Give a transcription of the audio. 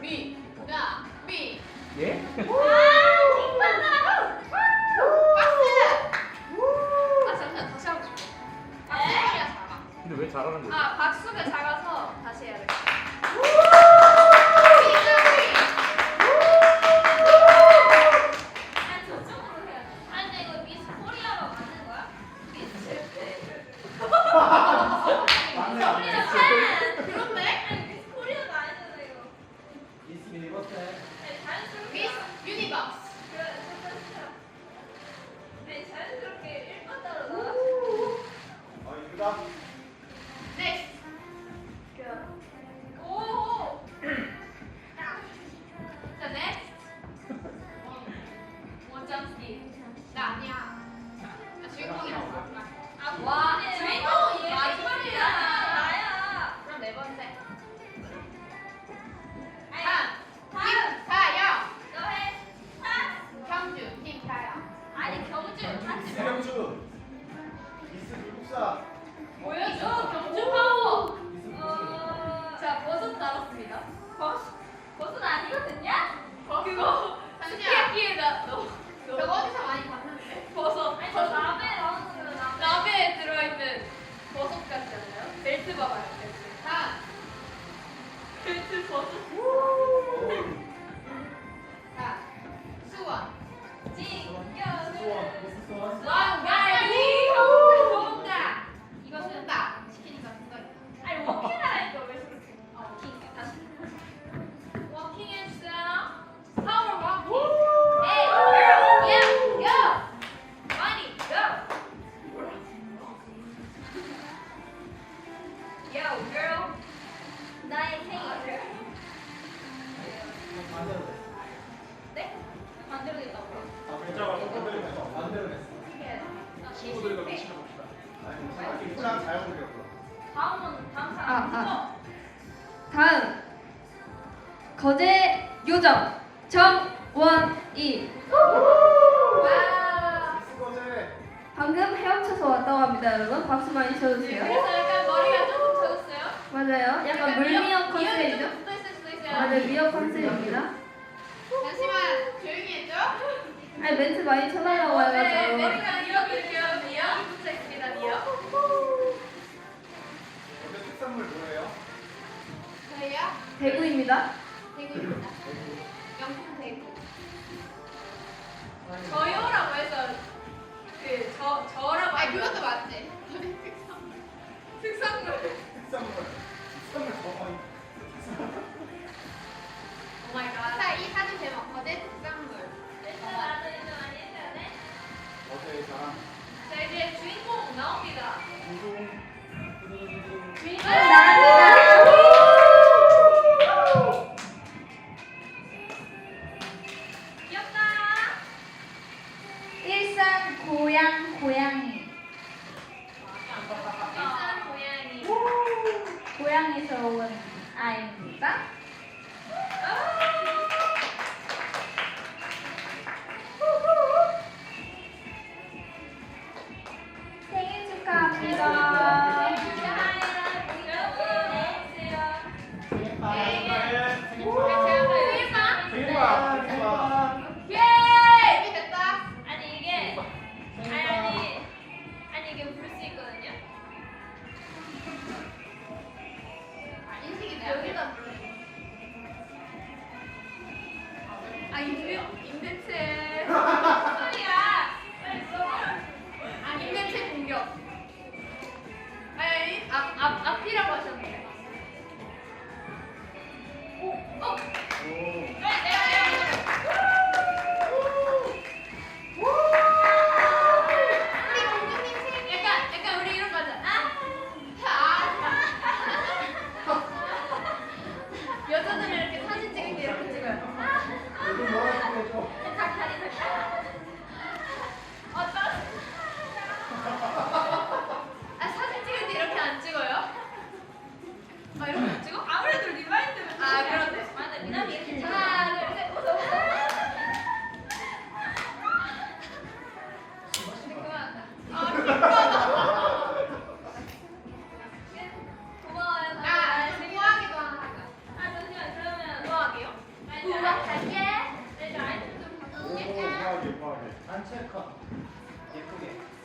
미. 자, 미. 예? 박스. 아 잠시만 다시 하고 싶어. 박수가 작아. 근데 왜 잘하는 거지? 아 박수가 작아서 다시 해야 돼. 아니 저쪽으로 해야 돼. 아니 근데 이거 미스 코리아가 맞는 거야? 미스 맞네, 코리아 맞네. 팬. 그렇네. 아니 미스 코리아가 아니잖아 이거. 미스 유니버스. 아니 자연스럽게. 미스 유니버스. 그래 진짜 싫어. 아니 자연스럽게 일반 따로 나와. 아, 이거다. 넥스트. 오. 자 넥스트. 원점ski. 나 아니야. 나 주인공이라고. 아 와? 주인공이 마지막이야. 나야. 그럼 네 번째. 아니, 다음. 다음. 김타영. 너 해. 하. 경주 김타영. 아니 경주. 이세경주. 미스 미국사. 나의 생일. 반대로 됐어. 네? 반대로 됐다고요? 아, 괜찮아. 반대로 됐어. 반대로 됐어. 친구들과 아니, 괜찮아. 이쁘랑 잘 어울렸어. 다음은 다음 아, 사람. 아. 다음 거제 요정 정원이 와. 거제. 방금 헤엄쳐서 왔다고 합니다 여러분 박수 많이 네, 쳐주세요 그래서 약간 머리가 조금 젖었어요. 맞아요 약간 물미역 컨셉이죠 좀 붙어 있을 맞아요 미역 컨셉입니다 잠시만 조용히 해줘. 아니 멘트 많이 쳐달라고 네, 해가지고 머리가 미역이에요. 미역 있습니다. 미역. 거제 특산물 뭐예요? 저희요? 대구입니다 대구입니다. 영풍 대구. 저요 거제 자랑. 자, 이제 주인공 나옵니다. 우동. 주인공 귀엽다. 일산 고양이 일산 고양이. 고향에서 온 아이입니다 아, 아, 예. 예뻐하게 단체컷 예쁘게.